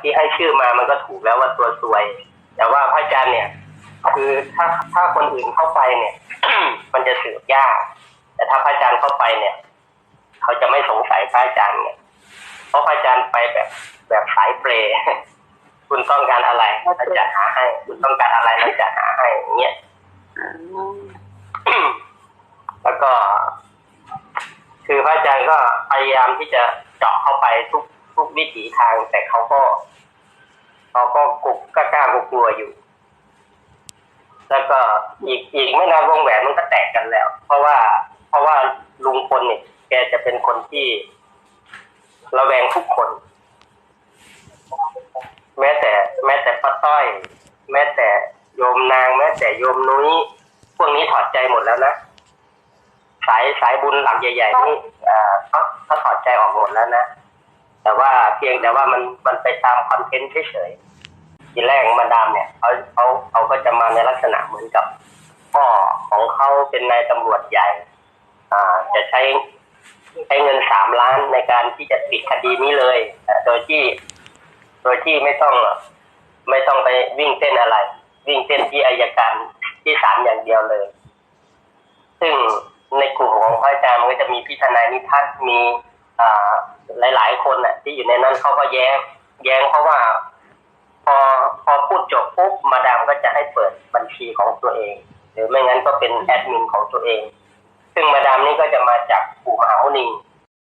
ที่ให้ชื่อมามันก็ถูกแล้วว่าตัวซวย แต่ว่าพระอาจารย์เนี่ย คือถ้าถ้าคนอื่นเข้าไปเนี่ย มันจะสืบยาก แต่ถ้าพระอาจารย์เข้าไปเนี่ย เขาจะไม่สงสัยพระอาจารย์เนี่ยเพราะพระอาจารย์ไปแบบแบบสายเปรย์คุณต้องการอะไรเราจะหาให้ คุณต้องการอะไรเราจะหาให้อย่างเงี้ยแล้วก็ คือพระอาจารย์ก็พยายามที่จะเจาะเข้าไปทุก ทุกวิถีทางแต่เขาก็เขาก็กุกกล้ากล้ากลัวอยู่ แล้วก็อีกอีกไม่นานวงแหวนมันก็แตกกันแล้ว เพราะว่า เพราะว่าลุงพลเนี่ยแกจะเป็นคนที่ระแวงทุกคน แม้แต่ แม้แต่ป้าต้อย แม้แต่โยมนาง แม้แต่โยมนุ้ยพวกนี้ถอดใจหมดแล้วนะสายสายบุญหลักใหญ่ๆนี่เอ่อเขาเขาถอดใจออกหมดแล้วนะ แต่ว่าเพียงแต่ว่ามันมันไปตามคอนเทนต์เฉยๆทีแรกมาดามเนี่ยเขาเขาเขาก็จะมาในลักษณะเหมือนกับพ่อของเขาเป็นนายตำรวจใหญ่ อ่า จะใช้ใช้เงินสามล้านในการที่จะปิดคดีนี้เลยโดยที่ โดยที่ไม่ต้องไม่ต้องไปวิ่งเต้นอะไร วิ่งเต้นที่อายการที่ศาลอย่างเดียวเลย ซึ่งในกลุ่มของพระอาจารย์มันก็จะมีพิธนายนิทัศน์มีอ่า หลายๆคนน่ะ ที่อยู่ในนั้นเขาก็แย้ง แย้งเพราะว่า พอพอพูดจบปุ๊บมาดามก็จะให้เปิดบัญชีของตัวเอง หรือไม่งั้นก็เป็นแอดมินของตัวเอง ซึ่งมาดามนี่ก็จะมาจากปู่มหามุนี